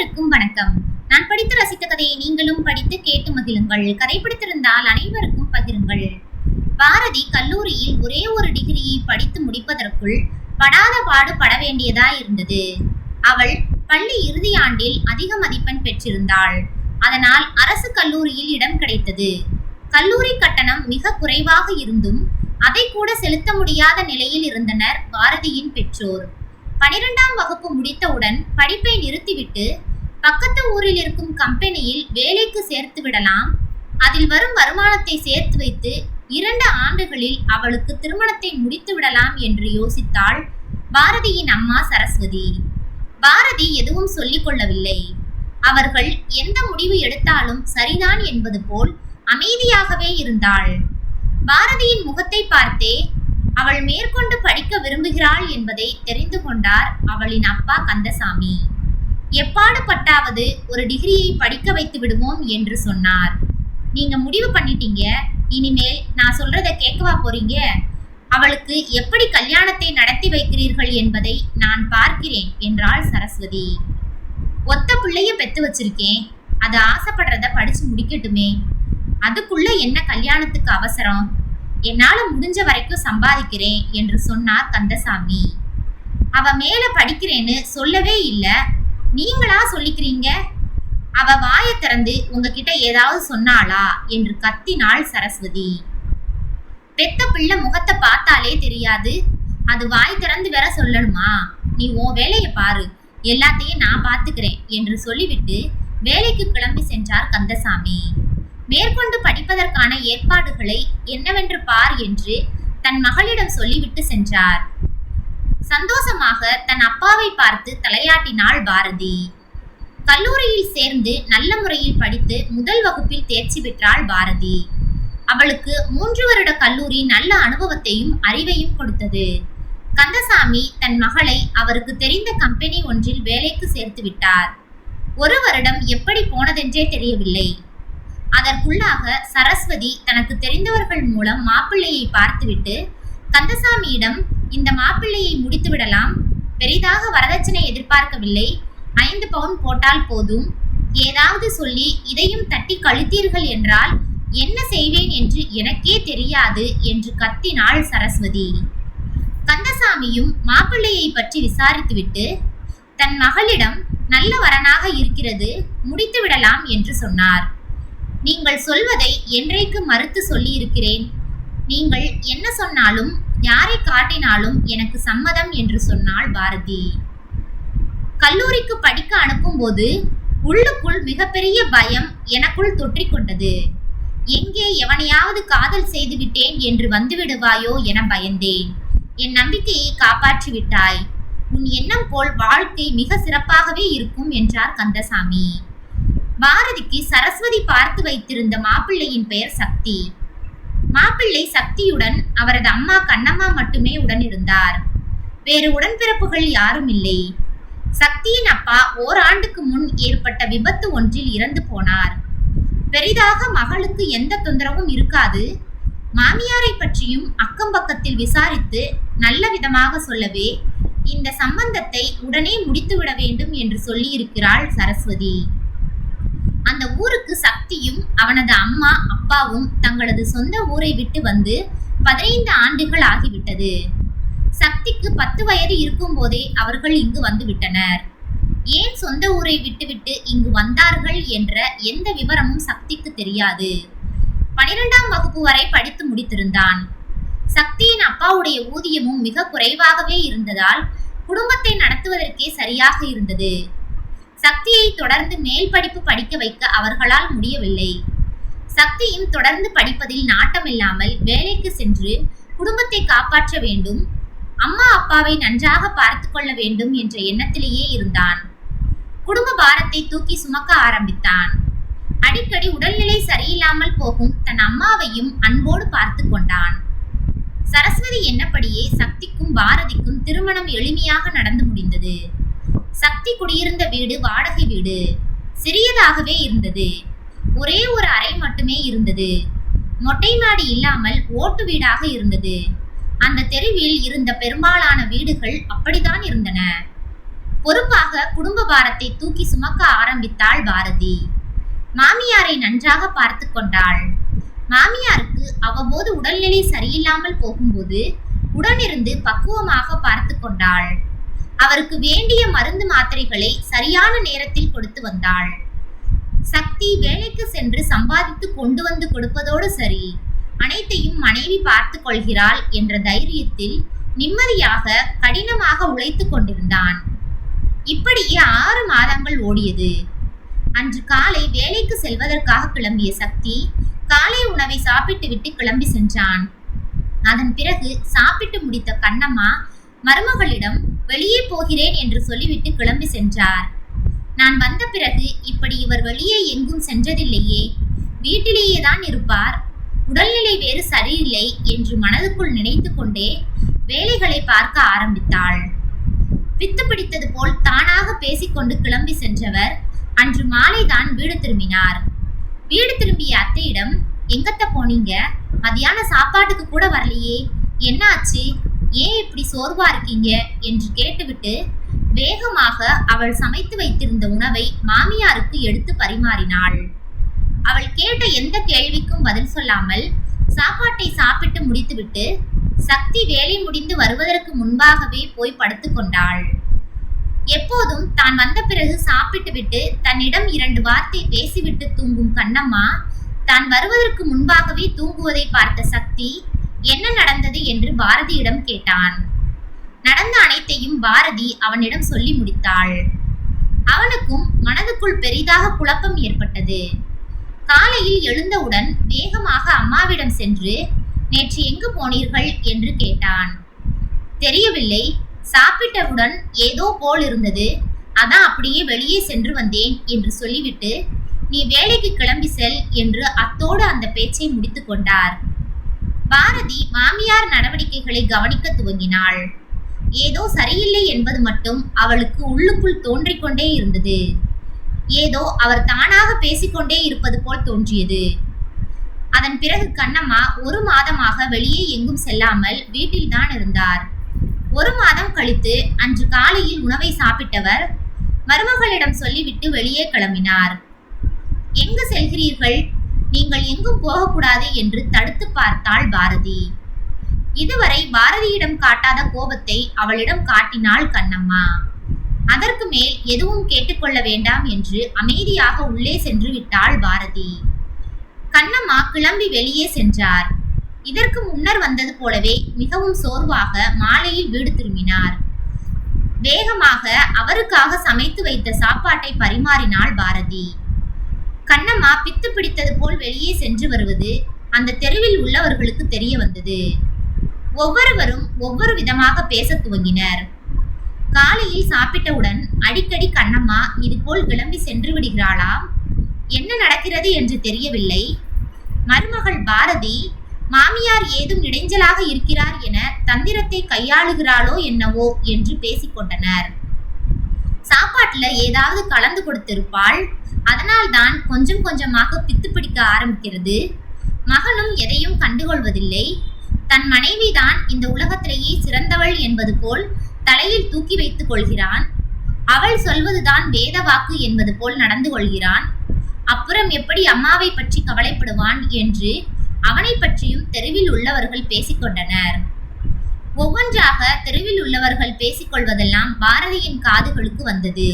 அனைவருக்கும் வணக்கம். நான் படித்து ரசித்த கதையை நீங்களும் படித்து கேட்டு மகிழுங்கள். கதை பிடித்திருந்தால் அனைவருக்கும் பகிருங்கள். பாரதி கல்லூரியில் ஒரே ஒரு டிகிரியை படித்து முடிப்பதற்குள் படாத பாடு பட வேண்டியதா இருந்தது. அவள் பள்ளி இறுதி ஆண்டில் அதிக மதிப்பெண் பெற்றிருந்தாள். அதனால் அரசு கல்லூரியில் இடம் கிடைத்தது. கல்லூரி கட்டணம் மிக குறைவாக இருந்தும் அதை கூட செலுத்த முடியாத நிலையில் இருந்தனர் பாரதியின் பெற்றோர். பனிரெண்டாம் வகுப்பு முடித்தவுடன் படிப்பை நிறுத்திவிட்டு பக்கத்து ஊரில் இருக்கும் கம்பெனியில் வேலைக்கு சேர்த்து விடலாம். அதில் வரும் வருமானத்தை சேர்த்து வைத்து இரண்டு ஆண்டுகளில் அவளுக்கு திருமணத்தை முடித்து விடலாம் என்று யோசித்தாள் பாரதியின் அம்மா சரஸ்வதி. பாரதி எதுவும் சொல்லிக் கொள்ளவில்லை. அவர்கள் எந்த முடிவு எடுத்தாலும் சரிதான் என்பது போல் அமைதியாகவே இருந்தாள். பாரதியின் முகத்தை பார்த்தே அவள் மேற்கொண்டு படிக்க விரும்புகிறாள் என்பதை தெரிந்து கொண்டார் அவளின் அப்பா கந்தசாமி. எப்பாடு பட்டாவது ஒரு டிகிரியை படிக்க வைத்து விடுவோம் என்று சொன்னார். நீங்க முடிவு பண்ணிட்டீங்க. இனிமேல் நான் சொல்றத கேட்கவா போறீங்க? அவளுக்கு எப்படி கல்யாணத்தை நடத்தி வைக்கிறீர்கள் என்பதை நான் பார்க்கிறேன் என்றாள் சரஸ்வதி. ஒத்த பிள்ளைய பெத்து வச்சிருக்கேன். அது ஆசைப்படுறத படிச்சு முடிக்கட்டுமே. அதுக்குள்ள என்ன கல்யாணத்துக்கு அவசரம்? என்னால முடிஞ்ச வரைக்கும் சம்பாதிக்கிறேன் என்று சொன்னார் கந்தசாமி. அவ மேல படிக்கிறேன்னு சொல்லவே இல்லை. நீங்களா சொல்லிக்கிறீங்க? அவ வாயை திறந்து உங்ககிட்ட ஏதாவது சொன்னாளா? என்று கத்தினாள் சரஸ்வதி. பெத்த பிள்ளை முகத்தை பார்த்தாலே தெரியாது. அது வாய் திறந்து வேற சொல்லணுமா? நீ உன் வேலையை பாரு. எல்லாத்தையும் நான் பார்த்துக்கிறேன் என்று சொல்லிவிட்டு வேலைக்கு கிளம்பி சென்றார் கந்தசாமி. மேற்கொண்டு படிப்பதற்கான ஏற்பாடுகளை என்னவென்று பார் என்று தன் மகளிடம் சொல்லிவிட்டு சென்றார். சந்தோஷமாக தன் அப்பாவை பார்த்து தலையாட்டினாள் பாரதி. கல்லூரியில் சேர்ந்து நல்ல முறையில் படித்து முதல் வகுப்பில் தேர்ச்சி பெற்றாள் பாரதி. அவளுக்கு மூன்று வருட கல்லூரி நல்ல அனுபவத்தையும் அறிவையும் கொடுத்தது. கந்தசாமி தன் மகளை அவருக்கு தெரிந்த கம்பெனி ஒன்றில் வேலைக்கு சேர்த்து விட்டார். ஒரு வருடம் எப்படி போனதென்றே தெரியவில்லை. அதற்குள்ளாக சரஸ்வதி தனக்கு தெரிந்தவர்கள் மூலம் மாப்பிள்ளையை பார்த்துவிட்டு கந்தசாமியிடம் இந்த மாப்பிள்ளையை முடித்து விடலாம் பெரிதாக வரதட்சணை எதிர்பார்க்கவில்லை. ஐந்து பவுன் போட்டால் போதும். ஏதாவது சொல்லி இதையும் தட்டி கழித்தீர்கள் என்றால் என்ன செய்வேன் என்று எனக்கே தெரியாது என்று கத்தினாள் சரஸ்வதி. கந்தசாமியும் மாப்பிள்ளையை பற்றி விசாரித்துவிட்டு தன் மகளிடம் நல்ல வரனாக இருக்கிறது முடித்து விடலாம் என்று சொன்னார். நீங்கள் சொல்வதை என்றைக்கு மறுத்து சொல்லியிருக்கிறேன்? நீங்கள் என்ன சொன்னாலும் யாரை காட்டினாலும் எனக்கு சம்மதம் என்று சொன்னாள் பாரதி. கல்லூரிக்கு படிக்க அனுப்பும்போது உள்ளுக்குள் மிகப்பெரிய பயம் எனக்குள் தொற்றிக்கொண்டது. எங்கே எவனையாவது காதல் செய்து விட்டேன் என்று வந்துவிடுவாயோ என பயந்தேன். என் நம்பிக்கையை காப்பாற்றி விட்டாய். உன் எண்ணம் போல் வாழ்க்கை மிக சிறப்பாகவே இருக்கும் என்றார் கந்தசாமி. பாரதிக்கு சரஸ்வதி பார்த்து வைத்திருந்த மாப்பிள்ளையின் பெயர் சக்தி. மாப்பிள்ளை சக்தியுடன் அவரது அம்மா கண்ணம்மா மட்டுமே உடன் இருந்தார் வேறு உடன்பிறப்புகள் யாரும் இல்லை. சக்தியின் அப்பா ஓராண்டுக்கு முன் ஏற்பட்ட விபத்து ஒன்றில் இறந்து போனார். பெரிதாக மகளுக்கு எந்த தொந்தரவும் இருக்காது. மாமியாரை பற்றியும் அக்கம் பக்கத்தில் விசாரித்து நல்ல விதமாக சொல்லவே இந்த சம்பந்தத்தை உடனே முடித்துவிட வேண்டும் என்று சொல்லியிருக்கிறாள் சரஸ்வதி. ஊருக்கு சக்தியும் அவனது அம்மா அப்பாவும் தங்களது சொந்த ஊரை விட்டு வந்து பதினைந்து ஆண்டுகள் ஆகிவிட்டது. சக்திக்கு பத்து வயது இருக்கும் போதே அவர்கள் இங்கு வந்து விட்டனர். ஏன் சொந்த ஊரை விட்டுவிட்டு இங்கு வந்தார்கள் என்ற எந்த விவரமும் சக்திக்கு தெரியாது. பனிரெண்டாம் வகுப்பு வரை படித்து முடித்திருந்தான். சக்தியின் அப்பாவுடைய ஊதியமும் மிக குறைவாகவே இருந்ததால் குடும்பத்தை நடத்துவதற்கே சரியாக இருந்தது. சக்தியை தொடர்ந்து மேல் படிப்பு படிக்க வைக்க அவர்களால் முடியவில்லை. சக்தியும் தொடர்ந்து படிப்பதில் நாட்டமில்லாமல் வேலைக்கு சென்று குடும்பத்தை காப்பாற்ற வேண்டும் அம்மா அப்பாவை நன்றாக பார்த்து கொள்ள வேண்டும் என்ற எண்ணத்திலேயே இருந்தான். குடும்ப பாரத்தை தூக்கி சுமக்க ஆரம்பித்தான். அடிக்கடி உடல்நிலை சரியில்லாமல் போகும் தன் அம்மாவையும் அன்போடு பார்த்து கொண்டான். சரஸ்வதி என்னப்படியே சக்திக்கும் பாரதிக்கும் திருமணம் எளிமையாக நடந்து முடிந்தது. சக்தி குடியிருந்த வீடு வாடகை வீடு. சிறியதாகவே இருந்தது. ஒரே ஒரு அறை மட்டுமே இருந்தது. மொட்டை மாடி இல்லாமல் ஓட்டு வீடாக இருந்தது. அந்த தெருவில் இருந்த பெரும்பாலான வீடுகள் அப்படித்தான் இருந்தன. பொறுப்பாக குடும்ப பாரத்தை தூக்கி சுமக்க ஆரம்பித்தாள் பாரதி. மாமியாரை நன்றாக பார்த்து கொண்டாள். மாமியாருக்கு அவ்வப்போது உடல்நிலை சரியில்லாமல் போகும்போது உடனிருந்து பக்குவமாக பார்த்து கொண்டாள். அவருக்கு வேண்டிய மருந்து மாத்திரைகளை சரியான நேரத்தில் கொடுத்து வந்தாள். சக்தி வேலைக்கு சென்று சம்பாதித்து கொண்டு வந்து கொடுப்பதோடு சரி. அனைத்தையும் மனைவி பார்த்து கொள்கிறாள் என்ற தைரியத்தில் நிம்மதியாக கடினமாக உழைத்துக் கொண்டிருந்தான். இப்படியே ஆறு மாதங்கள் ஓடியது. அன்று காலை வேலைக்கு செல்வதற்காக கிளம்பிய சக்தி காலை உணவை சாப்பிட்டுவிட்டு கிளம்பி சென்றான். அதன் பிறகு சாப்பிட்டு முடித்த கண்ணம்மா மருமகளிடம் வெளியே போகிறேன் என்று சொல்லிவிட்டு கிளம்பி சென்றார். நான் வந்த பிறகு இப்படி இவர் வெளியே எங்கும் சென்றதில்லையே. வீட்டிலேயே தான் இருப்பார். உடல்நிலை வேறு சரியில்லை என்று மனதுக்குள் நினைத்து கொண்டே வேலைகளை பார்க்க ஆரம்பித்தாள். பித்து பிடித்தது போல் தானாக பேசிக்கொண்டு கிளம்பி சென்றவர் அன்று மாலைதான் வீடு திரும்பினார். வீடு திரும்பிய அத்தையிடம் எங்கத்த போனீங்க? மதியான சாப்பாட்டுக்கு கூட வரலையே. என்னாச்சு ஏன் இப்படி சோர்வா இருக்கீங்க? என்று கேட்டுவிட்டு வேகமாக அவள் சமைத்து வைத்திருந்த உணவை மாமியாருக்கு எடுத்து பரிமாறினாள். அவள் கேட்ட எந்த கேள்விக்கும் பதில் சொல்லாமல் சாப்பாட்டை சாப்பிட்டு முடித்துவிட்டு சக்தி வேலை முடிந்து வருவதற்கு முன்பாகவே போய் படுத்துக்கொண்டாள் எப்போதும் தான் வந்த பிறகு சாப்பிட்டுவிட்டு தன்னிடம் இரண்டு வார்த்தை பேசிவிட்டு தூங்கும் கண்ணம்மா தான் வருவதற்கு முன்பாகவே தூங்குவதை பார்த்த சக்தி என்ன நடந்தது என்று பாரதியிடம் கேட்டான். நடந்த அனைத்தையும் பாரதி அவனிடம் சொல்லி முடித்தாள். அவனுக்கும் மனதுக்குள் பெரிதாக குழப்பம் ஏற்பட்டது. காலையில் எழுந்தவுடன் வேகமாக அம்மாவிடம் சென்று நேற்று எங்கு போனீர்கள்? என்று கேட்டான். தெரியவில்லை. சாப்பிட்டவுடன் ஏதோ போல் இருந்தது. அதான் அப்படியே வெளியே சென்று வந்தேன் என்று சொல்லிவிட்டு நீ வேலைக்கு கிளம்பி செல் என்று அத்தோடு அந்த பேச்சை முடித்து கொண்டார். பாரதி மாமியார் நடவடிக்கைகளை கவனிக்க துவங்கினாள். ஏதோ சரியில்லை என்பது மட்டும் அவளுக்கு உள்ளுக்குள் தோன்றிக்கொண்டே இருந்தது. ஏதோ அவர் தானாக பேசிக்கொண்டே இருப்பது போல் தோன்றியது. அதன் பிறகு கண்ணம்மா ஒரு மாதமாக வெளியே எங்கும் செல்லாமல் வீட்டில்தான் இருந்தார். ஒரு மாதம் கழித்து அன்று காலையில் உணவை சாப்பிட்டவர் மருமகளிடம் சொல்லிவிட்டு வெளியே கிளம்பினார். எங்கு செல்கிறீர்கள்? நீங்கள் எங்கும் போகக்கூடாது என்று தடுத்து பார்த்தாள் பாரதி. இதுவரை பாரதியிடம் காட்டாத கோபத்தை அவளிடம் காட்டினாள் கண்ணம்மா. அதற்கு மேல் எதுவும் கேட்டுக்கொள்ள வேண்டாம் என்று அமைதியாக உள்ளே சென்று விட்டாள் பாரதி. கண்ணம்மா கிளம்பி வெளியே சென்றார். இதற்கு முன்னர் வந்தது போலவே மிகவும் சோர்வாக மாலையில் வீடு திரும்பினார். வேகமாக அவருக்காக சமைத்து வைத்த சாப்பாட்டை பரிமாறினாள் பாரதி. கண்ணம்மா பித்து பிடித்தது போல் வெளியே சென்று வருவது அந்த தெருவில் உள்ளவர்களுக்கு தெரிய வந்தது. ஒவ்வொருவரும் ஒவ்வொரு விதமாக பேசத் துவங்கினர். காலையில் சாப்பிட்டவுடன் அடிக்கடி கண்ணம்மா இது போல் கிளம்பி சென்று விடுகிறாளாம்? என்ன நடக்கிறது என்று தெரியவில்லை. மருமகள் பாரதி மாமியார் ஏதும் இடைஞ்சலாக இருக்கிறார் என தந்திரத்தை கையாளுகிறாளோ என்னவோ என்று பேசிக்கொண்டனர் சாப்பாட்டுல ஏதாவது கலந்து கொடுத்திருப்பாள்? அதனால்தான் கொஞ்சம் கொஞ்சமாக பித்து பிடிக்க ஆரம்பிக்கிறது. மகனும் எதையும் கண்டுகொள்வதில்லை. தன் மனைவிதான் இந்த உலகத்திலேயே சிறந்தவள் என்பது போல் தலையில் தூக்கி வைத்துக் கொள்கிறான். அவள் சொல்வதுதான் வேத வாக்கு என்பது போல் நடந்து கொள்கிறான். அப்புறம் எப்படி அம்மாவை பற்றி கவலைப்படுவான் என்று அவனை பற்றியும் தெருவில் உள்ளவர்கள் பேசிக்கொண்டனர் ஒவ்வொன்றாக தெருவில் உள்ளவர்கள் பேசிக்கொள்வதெல்லாம் பாரதியின் காதுகளுக்கு வந்தது.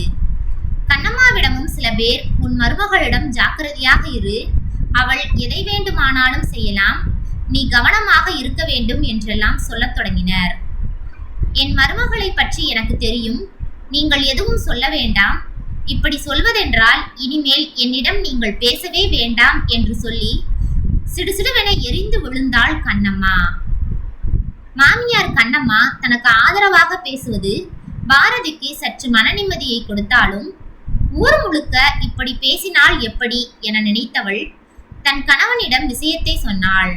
கண்ணம்மாவிடமும் சில பேர் உன் மருமகளிடம் ஜாக்கிரதையாக இரு. அவள் எதை வேண்டுமானாலும் செய்யலாம். நீ கவனமாக இருக்க வேண்டும் என்றெல்லாம் சொல்லத் தொடங்கினர். என் மருமகளை பற்றி எனக்கு தெரியும். நீங்கள் எதுவும் சொல்ல வேண்டாம். இப்படி சொல்வதென்றால் இனிமேல் என்னிடம் நீங்கள் பேசவே வேண்டாம் என்று சொல்லி சிடுசிடுவென எரிந்து விழுந்தாள் கண்ணம்மா. மாமியார் கண்ணம்மா தனக்கு ஆதரவாக பேசுவது பாரதிக்கு சற்று மன நிம்மதியை கொடுத்தாலும் ஊர் முழுக்க இப்படி பேசினால் எப்படி என நினைத்தவள் தன் கணவனிடம் விஷயத்தை சொன்னாள்.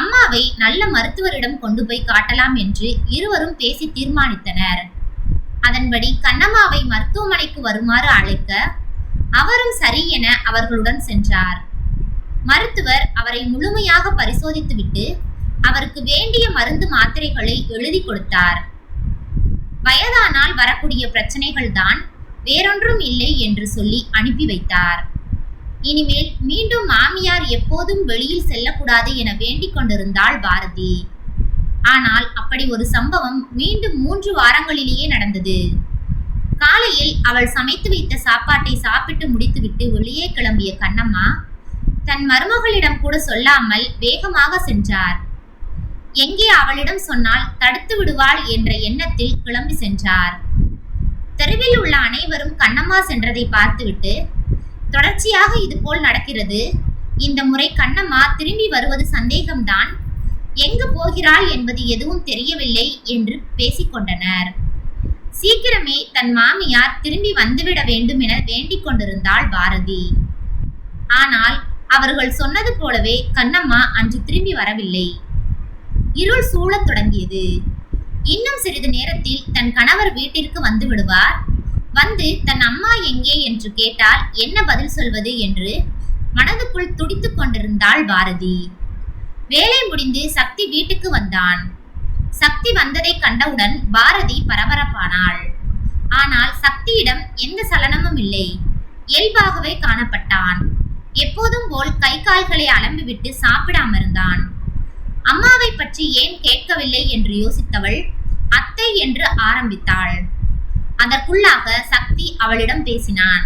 அம்மாவை நல்ல மருத்துவரிடம் கொண்டு போய் காட்டலாம் என்று இருவரும் பேசி தீர்மானித்தனர். அதன்படி கண்ணம்மாவை மருத்துவமனைக்கு வருமாறு அழைக்க அவரும் சரி என அவர்களுடன் சென்றார். மருத்துவர் அவரை முழுமையாக பரிசோதித்துவிட்டு அவருக்கு வேண்டிய மருந்து மாத்திரைகளை எழுதி கொடுத்தார். வயதானால் வரக்கூடிய பிரச்சனைகள் தான் வேறொன்றும் இல்லை என்று சொல்லி அனுப்பி வைத்தார். இனிமேல் மீண்டும் மாமியார் எப்போதும் வெளியில் செல்லக்கூடாது என வேண்டிக் கொண்டிருந்தாள் பாரதி. ஆனால் அப்படி ஒரு சம்பவம் மீண்டும் மூன்று வாரங்களிலேயே நடந்தது. காலையில் அவள் சமைத்து வைத்த சாப்பாட்டை சாப்பிட்டு முடித்துவிட்டு வெளியே கிளம்பிய கண்ணம்மா தன் மருமகளிடம் கூட சொல்லாமல் வேகமாக சென்றார். எங்கே அவளிடம் சொன்னால் தடுத்து விடுவாள் என்ற எண்ணத்தில் கிளம்பி சென்றார். தெருவில் உள்ள அனைவரும் கண்ணம்மா சென்றதை பார்த்துவிட்டு தொடர்ச்சியாக இதுபோல் நடக்கிறது. இந்த முறை கண்ணம்மா திரும்பி வருவது சந்தேகம்தான். எங்கு போகிறாள் என்பது எதுவும் தெரியவில்லை என்று பேசிக்கொண்டனர் சீக்கிரமே தன் மாமியார் திரும்பி வந்துவிட வேண்டும் என வேண்டிக் கொண்டிருந்தாள் பாரதி. ஆனால் அவர்கள் சொன்னது போலவே கண்ணம்மா அன்று திரும்பி வரவில்லை. இருள் சூழத் தொடங்கியது. இன்னும் சிறிது நேரத்தில் தன் கணவர் வீட்டிற்கு வந்து விடுவார். வந்து தன் அம்மா எங்கே என்று கேட்டால் என்ன பதில் சொல்வது என்று மனதுக்குள் துடித்துக் கொண்டிருந்தாள் பாரதி. வேலை முடிந்து சக்தி வீட்டுக்கு வந்தான். சக்தி வந்ததை கண்டவுடன் பாரதி பரபரப்பானாள். ஆனால் சக்தியிடம் எந்த சலனமும் இல்லை. இயல்பாகவே காணப்பட்டான். எப்போதும் போல் கை கால்களை அலம்பிவிட்டு சாப்பிடாம இருந்தான். அம்மாவை பற்றி ஏன் கேட்கவில்லை என்று யோசித்தவள் அத்தை என்று ஆரம்பித்தாள். அதற்குள்ளாக சக்தி அவளிடம் பேசினான்.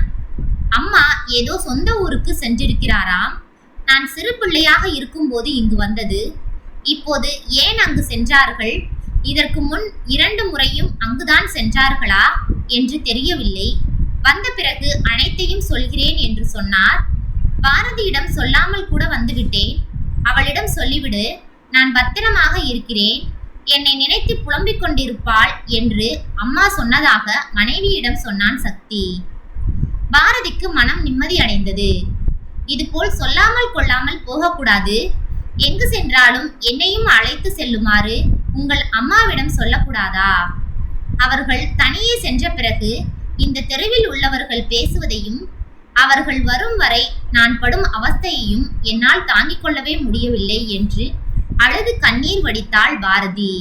அம்மா ஏதோ சொந்த ஊருக்கு சென்றிருக்கிறாராம். நான் சிறு பிள்ளையாக இருக்கும்போது இங்கு வந்தது. இப்போது ஏன் அங்கு சென்றார்கள்? இதற்கு முன் இரண்டு முறையும் அங்குதான் சென்றார்களா என்று தெரியவில்லை. வந்த பிறகு அனைத்தையும் சொல்கிறேன் என்று சொன்னார். பாரதியிடம் சொல்லாமல் கூட வந்துவிட்டேன். அவளிடம் சொல்லிவிடு. நான் பத்திரமாக இருக்கிறேன். என்னை நினைத்து புலம்பிக் கொண்டிருப்பாள் என்று அம்மா சொன்னதாக மனைவியிடம் சொன்னான் சக்தி. பாரதிக்கு மனம் நிம்மதி அடைந்தது. இதுபோல் சொல்லாமல் கொள்ளாமல் போகக்கூடாது. எங்கு சென்றாலும் என்னையும் அழைத்து செல்லுமாறு உங்கள் அம்மாவிடம் சொல்லக்கூடாதா? அவர்கள் தனியே சென்ற பிறகு இந்த தெருவில் உள்ளவர்கள் பேசுவதையும் அவர்கள் வரும் வரை நான் படும் அவஸ்தையையும் என்னால் தாங்கிக் கொள்ளவே முடியவில்லை என்று அழுது கண்ணீர் வடித்தாள் பாரதி.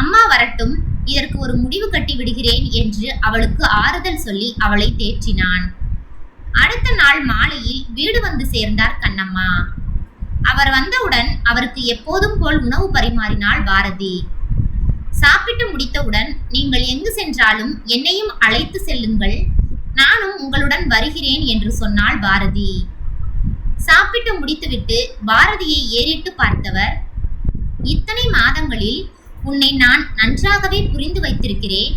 அம்மா வரட்டும் இதற்கு ஒரு முடிவு கட்டி விடுகிறேன் என்று அவளுக்கு ஆறுதல் சொல்லி அவளை தேற்றினான். அடுத்த நாள் மாலையில் வீடு வந்து சேர்ந்தார் கண்ணம்மா. அவர் வந்தவுடன் அவருக்கு எப்போதும் போல் உணவு பரிமாறினாள் பாரதி. சாப்பிட்டு முடித்தவுடன் நீங்கள் எங்கு சென்றாலும் என்னையும் அழைத்து செல்லுங்கள். நானும் உங்களுடன் வருகிறேன் என்று சொன்னாள் பாரதி. சாப்பிட்டு முடித்துவிட்டு பாரதியை ஏறிட்டு பார்த்தவர் இத்தனை மாதங்களில் உன்னை நான் நன்றாகவே புரிந்து வைத்திருக்கிறேன்.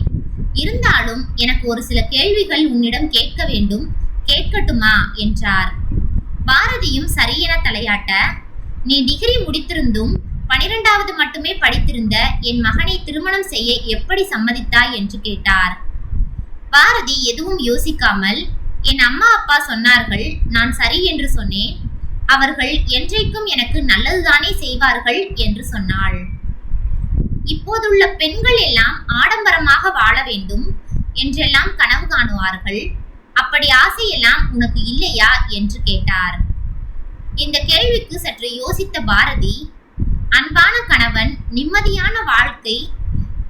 இருந்தாலும் எனக்கு ஒரு சில கேள்விகள் உன்னிடம் கேட்க வேண்டும் கேட்கட்டுமா? என்றார். பாரதியும் சரியென தலையாட்ட நீ டிகிரி முடித்திருந்தும் பனிரெண்டாவது மட்டுமே படித்திருந்த என் மகனை திருமணம் செய்ய எப்படி சம்மதித்தாய்? என்று கேட்டார். பாரதி எதுவும் யோசிக்காமல் என் அம்மா அப்பா சொன்னார்கள் நான் சரி என்று சொன்னேன். அவர்கள் என்றைக்கும் எனக்கு நல்லதுதானே செய்வார்கள் என்று சொன்னாள். இப்போதுள்ள பெண்கள் எல்லாம் ஆடம்பரமாக வாழ வேண்டும் என்றெல்லாம் கனவு காணுவார்கள். அப்படி ஆசையெல்லாம் உனக்கு இல்லையா? என்று கேட்டார். இந்த கேள்விக்கு சற்று யோசித்த பாரதி அன்பான கணவன் நிம்மதியான வாழ்க்கை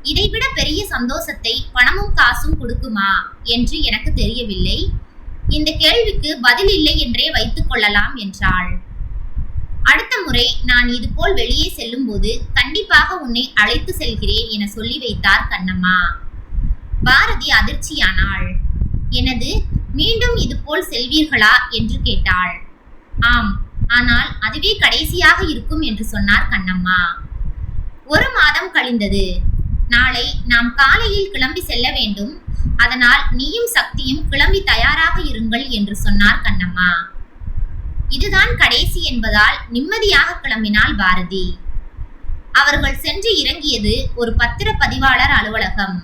இதைவிட பெரிய சந்தோஷத்தை பணமும் காசும் கொடுக்குமா? என்று எனக்கு தெரியவில்லை. இந்த கேள்விக்கு பதில் இல்லை என்றே வைத்துக் கொள்ளலாம் என்றாள். அடுத்த முறை நான் இதுபோல் வெளியே செல்லும்போது கண்டிப்பாக உன்னை அழைத்து செல்கிறேன் என சொல்லி வைத்தார் கண்ணம்மா. பாரதி அதிர்ச்சியானாள். எனது? மீண்டும் இதுபோல் செல்வீர்களா? என்று கேட்டாள். ஆம் ஆனால் அதுவே கடைசியாக இருக்கும் என்று சொன்னார் கண்ணம்மா. ஒரு மாதம் கழிந்தது. நாளை நாம் காலையில் கிளம்பி செல்ல வேண்டும். அதனால் நீயும் சக்தியும் கிளம்பி தயாராக இருங்கள் என்று சொன்னார் கண்ணம்மா. இதுதான் கடைசி என்பதால் நிம்மதியாக கிளம்பினாள் பாரதி. அவர்கள் சென்று இறங்கியது ஒரு பத்திர பதிவாளர் அலுவலகம்.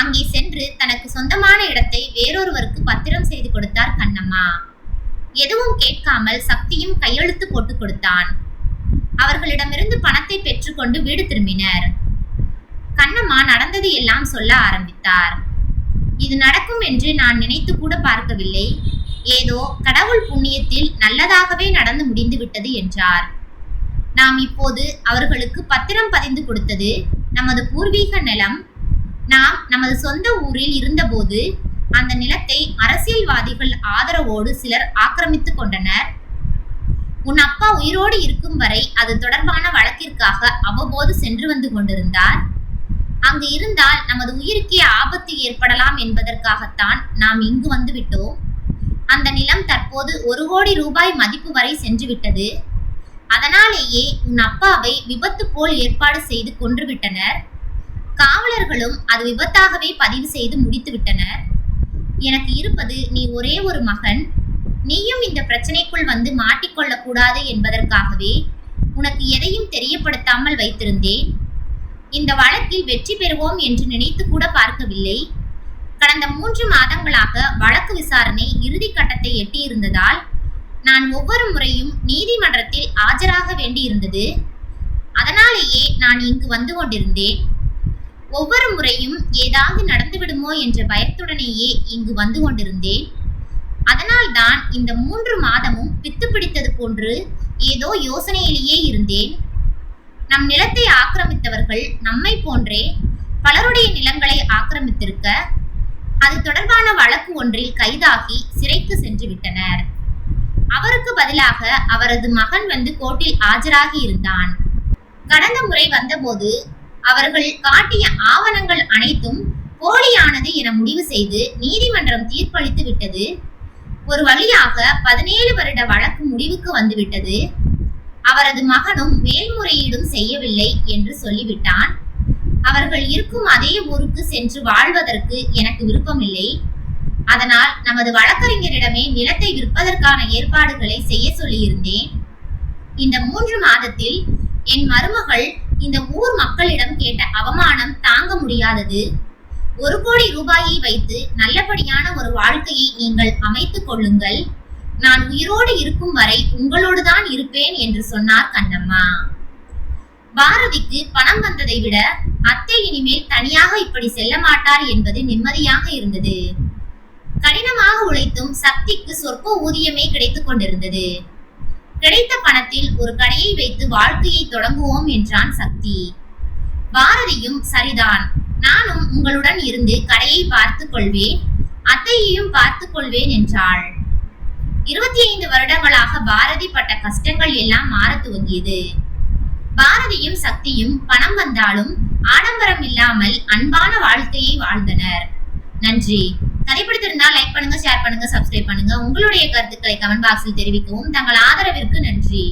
அங்கே சென்று தனக்கு சொந்தமான இடத்தை வேறொருவருக்கு பத்திரம் செய்து கொடுத்தார் கண்ணம்மா. எதுவும் கேட்காமல் சக்தியும் கையெழுத்து போட்டு கொடுத்தான். அவர்களிடமிருந்து பணத்தை பெற்றுக்கொண்டு வீடு திரும்பினர். கண்ணம்மா நடந்தது எல்லாம் சொல்ல ஆரம்பித்தார். இது நடக்கும் என்று நான் நினைத்து கூட பார்க்கவில்லை. ஏதோ கடவுள் புண்ணியத்தில் நல்லதாகவே நடந்து முடிந்து விட்டது என்றார். நாம் இப்போது அவர்களுக்கு பத்திரம் பதிந்து கொடுத்தது நமது பூர்வீக நிலம். நாம் நமது சொந்த ஊரில் இருந்தபோது அந்த நிலத்தை அரசியல்வாதிகள் ஆதரவோடு சிலர் ஆக்கிரமித்துக் கொண்டனர். உன் அப்பா உயிரோடு இருக்கும் வரை அது தொடர்பான வழக்கிற்காக அவ்வப்போது சென்று வந்து கொண்டிருந்தார். அங்கு இருந்தால் நமது உயிருக்கே ஆபத்து ஏற்படலாம் என்பதற்காகத்தான் நாம் இங்கு வந்து விட்டோம் அந்த நிலம் தற்போது ஒரு கோடி ரூபாய் மதிப்பு வரை சென்று விட்டது அதனாலேயே உன் அப்பாவை விபத்து போல் ஏற்பாடு செய்து கொன்றுவிட்டனர். காவலர்களும் அது விபத்தாகவே பதிவு செய்து முடித்து விட்டனர் எனக்கு இருப்பது நீ ஒரே ஒரு மகன். நீயும் இந்த பிரச்சனைக்குள் வந்து மாட்டிக்கொள்ளக்கூடாது என்பதற்காகவே உனக்கு எதையும் தெரியப்படுத்தாமல் வைத்திருந்தேன். இந்த வழக்கில் வெற்றி பெறுவோம் என்று நினைத்து கூட பார்க்கவில்லை. கடந்த மூன்று மாதங்களாக வழக்கு விசாரணை இறுதி கட்டத்தை எட்டியிருந்ததால் நான் ஒவ்வொரு முறையும் நீதிமன்றத்தில் ஆஜராக வேண்டியிருந்தது. அதனாலேயே நான் இங்கு வந்து கொண்டிருந்தேன். ஒவ்வொரு முறையும் ஏதாவது நடந்துவிடுமோ என்ற பயத்துடனேயே இங்கு வந்து கொண்டிருந்தேன். அதனால்தான் இந்த மூன்று மாதமும் பித்து பிடித்தது போன்று ஏதோ யோசனையிலேயே இருந்தேன். நம் நிலத்தை ஆக்கிரமித்தவர்கள் நம்மை போன்றே பலருடைய நிலங்களை ஆக்கிரமித்திருக்க அது தொடர்பான வழக்கு ஒன்றில் கைதாகி சிறைக்கு சென்று விட்டனர். அவருக்கு பதிலாக அவரது மகன் வந்து கோர்ட்டில் ஆஜராகி இருந்தான். கடந்த முறை வந்தபோது அவர்கள் காட்டிய ஆவணங்கள் அனைத்தும் போலியானது என முடிவு செய்து நீதிமன்றம் தீர்ப்பளித்து விட்டது. ஒரு வழியாக பதினேழு வருட வழக்கு முடிவுக்கு வந்துவிட்டது. அவரது மகனும் மேல்முறையீடும் செய்யவில்லை என்று சொல்லிவிட்டான். அவர்கள் இருக்கும் அதே ஊருக்கு சென்று வாழ்வதற்கு எனக்கு விருப்பமில்லை. அதனால் நமது வழக்கறிஞரிடமே நிலத்தை விற்பதற்கான ஏற்பாடுகளை செய்ய சொல்லியிருந்தேன். இந்த மூன்று மாதத்தில் என் மருமகள் இந்த ஊர் மக்களிடம் கேட்ட அவமானம் தாங்க முடியாதது. ஒரு கோடி ரூபாயை வைத்து நல்லபடியான ஒரு வாழ்க்கையை நீங்கள் அமைத்துக் கொள்ளுங்கள். நான் உயிரோடு இருக்கும் வரை உங்களோடு தான் இருப்பேன் என்று சொன்னார் கண்ணம்மா. பாரதிக்கு பணம் வந்ததை விட அத்தை இனிமேல் தனியாக இப்படி செல்ல மாட்டார் என்பது நிம்மதியாக இருந்தது. கடினமாக உழைத்தும் சக்திக்கு சொற்ப ஊதியமே கிடைத்துக் கொண்டிருந்தது. கிடைத்த பணத்தில் ஒரு கடையை வைத்து வாழ்க்கையை தொடங்குவோம் என்றான் சக்தி. பாரதியும் சரிதான் நானும் உங்களுடன் இருந்து கடையை பார்த்துக் கொள்வேன் அத்தையையும் பார்த்துக் கொள்வேன் என்றாள். இருபத்தி ஐந்து வருடங்களாக பாரதி பட்ட கஷ்டங்கள் எல்லாம் மாற துவங்கியது. பாரதியும் சக்தியும் பணம் வந்தாலும் ஆடம்பரம் இல்லாமல் அன்பான வாழ்க்கையை வாழ்ந்தனர். நன்றி. கதை பிடித்திருந்தால் லைக் பண்ணுங்க ஷேர் பண்ணுங்க சப்ஸ்கிரைப் பண்ணுங்க. உங்களுடைய கருத்துக்களை கமெண்ட் பாக்ஸில் தெரிவிக்கவும். தங்கள் ஆதரவிற்கு நன்றி.